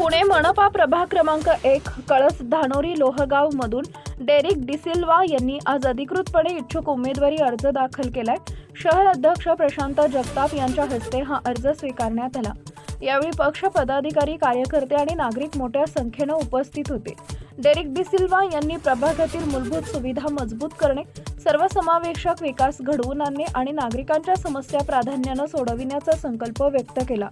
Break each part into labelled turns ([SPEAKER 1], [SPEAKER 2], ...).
[SPEAKER 1] पुणे मनपा प्रभाग क्रमांक एक कळस धानोरी लोहगाव मधून डेरिक डिसिल्वा यांनी आज अधिकृतपणे इच्छुक उमेदवारी अर्ज दाखल केलाय. शहर अध्यक्ष प्रशांत जगताप यांच्या हस्ते हा अर्ज स्वीकारण्यात आला. यावेळी पक्ष पदाधिकारी कार्यकर्ते आणि नागरिक मोठ्या संख्येनं उपस्थित होते. डेरिक डिसिल्वा यांनी प्रभागातील मूलभूत सुविधा मजबूत करणे सर्वसमावेशक विकास घडवून आणणे आणि नागरिकांच्या समस्या प्राधान्यानं सोडविण्याचा संकल्प व्यक्त केला.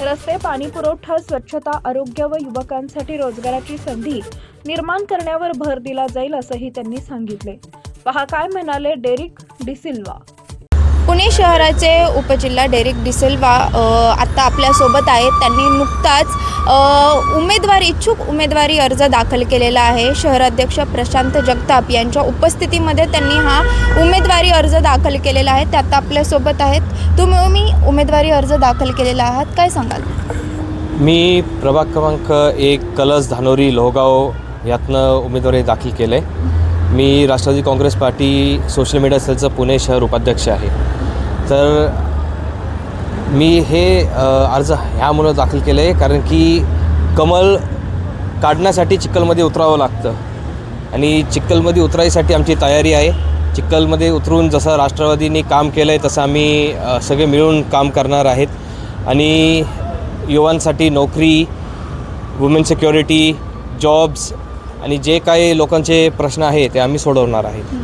[SPEAKER 1] रस्ते पाणीपुरवठा स्वच्छता आरोग्य व युवकांसाठी रोजगाराची संधी निर्माण करण्यावर भर दिला जाईल असंही त्यांनी सांगितले. पहा काय म्हणाले डेरिक डिसिल्वा?
[SPEAKER 2] पुणे शहराचे उपजिल्हा डेरिक डिसेल्वा आत्ता आपल्यासोबत आहेत. त्यांनी नुकताच उमेदवार इच्छुक उमेदवारी अर्ज दाखल केलेला आहे. शहराध्यक्ष प्रशांत जगताप यांच्या उपस्थितीमध्ये त्यांनी हा उमेदवारी अर्ज दाखल केलेला आहे. ते आता आपल्यासोबत आहेत. तुम्ही उमेदवारी अर्ज दाखल केलेला आहात. काय सांगाल?
[SPEAKER 3] मी प्रभाग क्रमांक एक कलस धानोरी लोहगाव यातनं उमेदवारी दाखल केले मी Rashtrawadi Congress party social media सेलचं Pune शहर उपाध्यक्ष आहे. तर मी हे अर्ज ह्यामुळं दाखल केलं आहे कारण की कमल काढण्यासाठी चिखलमध्ये उतरावं लागतं. आणि चिखलमध्ये उतरायसाठी आमची तयारी आहे. चिखलमध्ये उतरून जसं राष्ट्रवादीने काम केलं आहे तसं आम्ही सगळे मिळून काम करणार आहेत. आणि युवांसाठी नोकरी वुमेन सिक्युरिटी जॉब्स आणि जे काही लोकांचे प्रश्न आहे ते आम्ही सोडवणार आहेत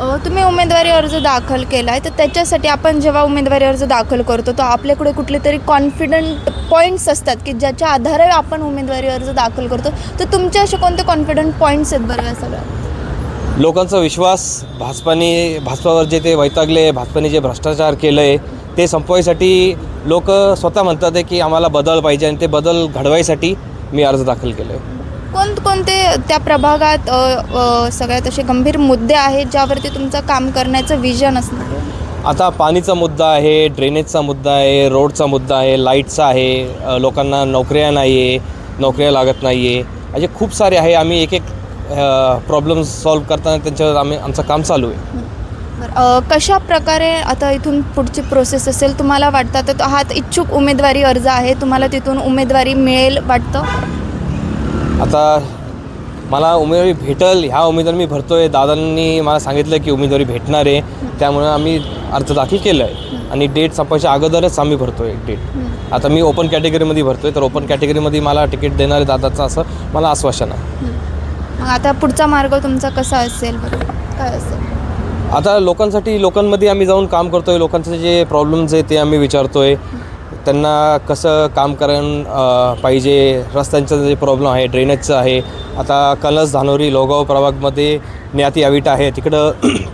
[SPEAKER 2] अ, तुम्ही उमेदवारी अर्ज दाखल केला आहे तर त्याच्यासाठी आपण जेव्हा उमेदवारी अर्ज दाखल करतो तर आपल्याकडे कुठले तरी कॉन्फिडंट पॉईंट्स असतात की ज्याच्या आधारे आपण उमेदवारी अर्ज दाखल करतो. तर तुमचे असे कोणते कॉन्फिडंट पॉईंट्स आहेत बरं या सगळ्यात?
[SPEAKER 3] लोकांचा विश्वास भाजपाने भाजपावर जे ते वैतागले भाजपाने जे भ्रष्टाचार केलं आहे ते संपवायसाठी लोक स्वतः म्हणतात आहे की आम्हाला बदल पाहिजे आणि ते बदल घडवायसाठी मी अर्ज दाखल केलं आहे
[SPEAKER 2] कोणकोणते त्या प्रभागात अ, अ, सगळ्यात असे गंभीर मुद्दे आहेत ज्यावरती तुमचं काम करण्याचं विजन असणार?
[SPEAKER 3] आता पाणीचा मुद्दा आहे ड्रेनेजचा मुद्दा आहे रोडचा मुद्दा आहे लाईटचा आहे अ, लोकांना नोकऱ्या नाही आहे नोकऱ्या लागत नाही आहे असे खूप सारे आहे आम्ही एक एक प्रॉब्लेम सॉल्व करताना त्यांच्यावर आम्ही आमचं काम चालू आहे.
[SPEAKER 2] बरं, अ, कशा प्रकारे आता इथून पुढची प्रोसेस असेल? तुम्हाला वाटतं तर हा इच्छुक उमेदवारी अर्ज आहे तुम्हाला तिथून उमेदवारी मिळेल वाटतं?
[SPEAKER 3] आता मला उमेदवारी भेटल ह्या उमेदवारी मी भरतो आहे दादांनी मला सांगितलं की उमेदवारी भेटणार आहे. त्यामुळे आम्ही अर्ज दाखल केलं आहे आणि डेट संपायच्या अगोदरच आम्ही भरतो आहे डेट. आता मी ओपन कॅटेगरीमध्ये भरतो आहे तर ओपन कॅटेगरीमध्ये मला तिकीट देणार आहे दादाचं असं मला आश्वासन आहे.
[SPEAKER 2] मग आता पुढचा मार्ग तुमचा कसा असेल बरं? काय असेल?
[SPEAKER 3] आता लोकांसाठी लोकांमध्ये आम्ही जाऊन काम करतो आहे लोकांचे जे प्रॉब्लेम्स आहे ते आम्ही विचारतो आहे त्यांना कसं काम करण पाहिजे रस्त्यांचं जे प्रॉब्लेम आहे ड्रेनेजचं आहे. आता कलस धानोरी लोगाव प्रभागमध्ये न्याती अविटा आहे. तिकडं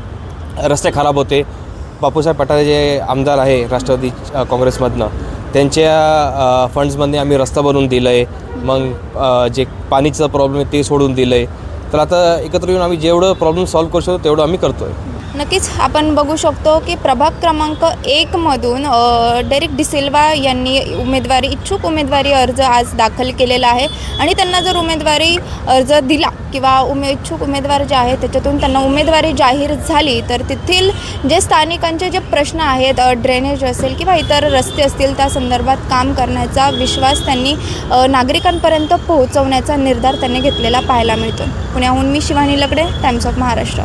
[SPEAKER 3] रस्ते खराब होते. बापूसाहेब पठारे जे आमदार आहे राष्ट्रवादी काँग्रेसमधनं त्यांच्या फंड्समध्ये आम्ही रस्ता बनवून दिलं आहे मग जे पाणीचं प्रॉब्लेम आहे ते सोडून दिलं आहे तर आता एकत्र येऊन आम्ही जेवढं प्रॉब्लेम सॉल्व्ह करू शकतो तेवढं आम्ही करतो आहे
[SPEAKER 2] नक्कीच आपण बघू शकतो की प्रभाग क्रमांक एकमधून डेरिक डिसिल्वा यांनी उमेदवारी इच्छुक उमेदवारी अर्ज आज दाखल केलेला आहे. आणि त्यांना जर उमेदवारी अर्ज दिला किंवा उमे इच्छुक उमेदवार जे आहेत त्याच्यातून त्यांना उमेदवारी जाहीर झाली तर तेथील जे स्थानिकांचे जे प्रश्न आहेत ड्रेनेज असेल किंवा इतर रस्ते असतील त्या संदर्भात काम करण्याचा विश्वास त्यांनी नागरिकांपर्यंत पोहोचवण्याचा निर्धार त्यांनी घेतलेला पाहायला मिळतो. पुण्याहून मी शिवानी लकडे टाइम्स ऑफ महाराष्ट्र